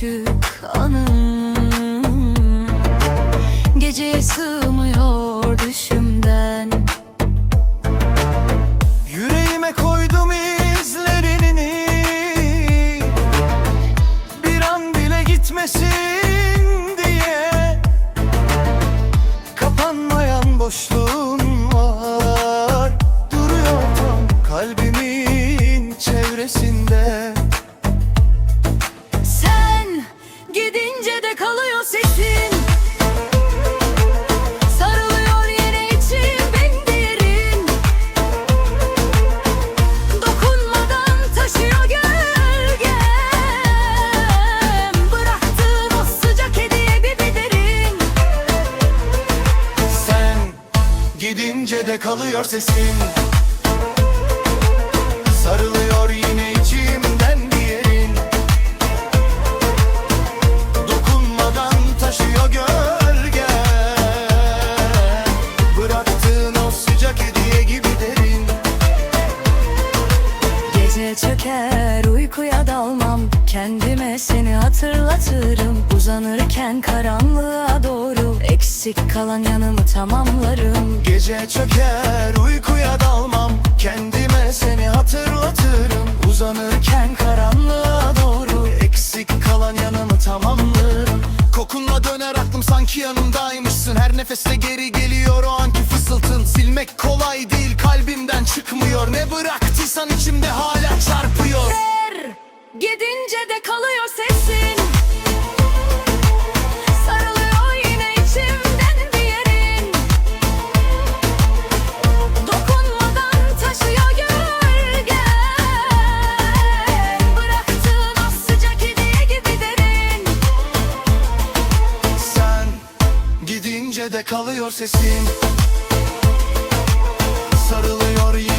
küçük anım. Geceye sığmıyor gidince de kalıyor sesin. Sarılıyor yine içimden bir yerin. Dokunmadan taşıyor gölge. Bıraktığın o sıcak hediye gibi derin. Gece çöker uykuya dalmam. Kendime seni hatırlatırım. Uzanırken karanlığa doğru Eksik kalan yanımı tamamlarım. Gece çöker uykuya dalmam. Kendime seni hatırlatırım. Uzanırken karanlığa doğru Eksik kalan yanımı tamamlarım. Kokunla döner aklım sanki yanımdaymışsın. Her nefeste geri geliyor Düşünce de kalıyor sesim. Sarılıyor yine.